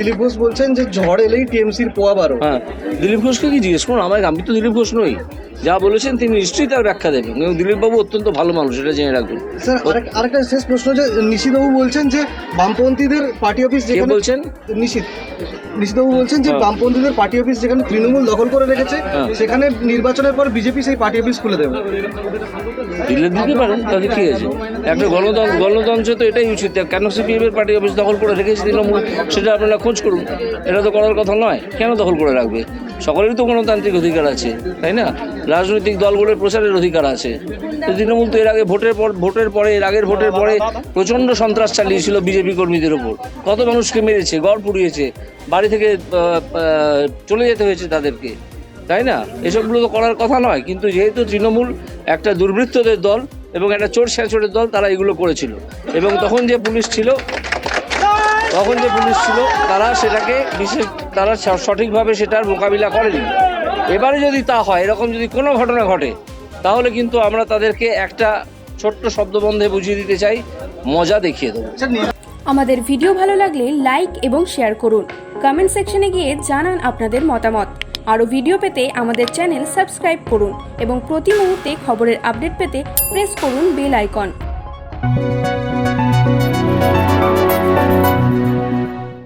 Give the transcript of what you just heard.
দিলীপ ঘোষ বলছেন যে ঝড় এলেই টিএমসির পোয়া বারো। হ্যাঁ দিলীপ ঘোষকে কি জিজ্ঞেস করুন? আমার আমি তো দিলীপ ঘোষ নই। যা বলেছেন তিনি নিশ্চয়ই তার ব্যাখ্যা দেবেন এবং দিলীপবাবু অত্যন্ত ভালো মানুষ এটা জেনে রাখুন স্যার আরেক- আরেকটা শেষ প্রশ্ন যে নিশিতবাবু বলছেন যে বামপন্থীদের পার্টি অফিস যেখানে বলছেন? নিশিত। নিশিতবাবু বলছেন যে হ্যাঁ। বামপন্থীদের পার্টি অফিস যেখানে তৃণমূল দখল করে রেখেছে হ্যাঁ। সেখানে নির্বাচনের পর বিজেপি সেই পার্টি অফিস খুলে দেবে। দিলে দিতে পারেন তাদের কি আছে? একটা গণতন্ত্র গণতন্ত্রে তো এটাই উচিত কেন সিপিএম এর পার্টি অফিস দখল করে রেখেছে তৃণমূল সেটা আপনারা খোঁজ করুন। এটা তো করার কথা নয়। কেন দখল করে রাখবে? সকলেরই তো গণতান্ত্রিক অধিকার আছে, তাই না? রাজনৈতিক দলগুলোর প্রচারের অধিকার আছে। তো তৃণমূল তো এর আগে ভোটের পর, ভোটের পরে, এর আগের ভোটের পরে প্রচণ্ড সন্ত্রাস চালিয়েছিল বিজেপি কর্মীদের ওপর। কত মানুষকে মেরেছে, গড় পুড়িয়েছে, বাড়ি থেকে চলে যেতে হয়েছে তাদেরকে, তাই না? এসবগুলো তো করার কথা নয়, কিন্তু যেহেতু তৃণমূল একটা দুর্বৃত্তদের দল এবং একটা চোর স্যাঁচোরের দল, তারা এগুলো করেছিল। এবং তখন যে পুলিশ ছিল তখন যে পুলিশ ছিল, তারা সেটাকে বিশেষ তারা সঠিকভাবে সেটার মোকাবিলা করেনি। এবারে যদি তা হয়, এরকম যদি কোনো ঘটনা ঘটে, তাহলে কিন্তু আমরা তাদেরকে একটা ছোট্ট শব্দবন্ধে বুঝিয়ে দিতে চাই, মজা দেখিয়ে দেবো। আমাদের ভিডিও ভালো লাগলে লাইক এবং শেয়ার করুন। কমেন্ট সেকশনে গিয়ে জানান আপনাদের মতামত। আরও ভিডিও পেতে আমাদের চ্যানেল সাবস্ক্রাইব করুন এবং প্রতি মুহূর্তে খবরের আপডেট পেতে প্রেস করুন বেল আইকন।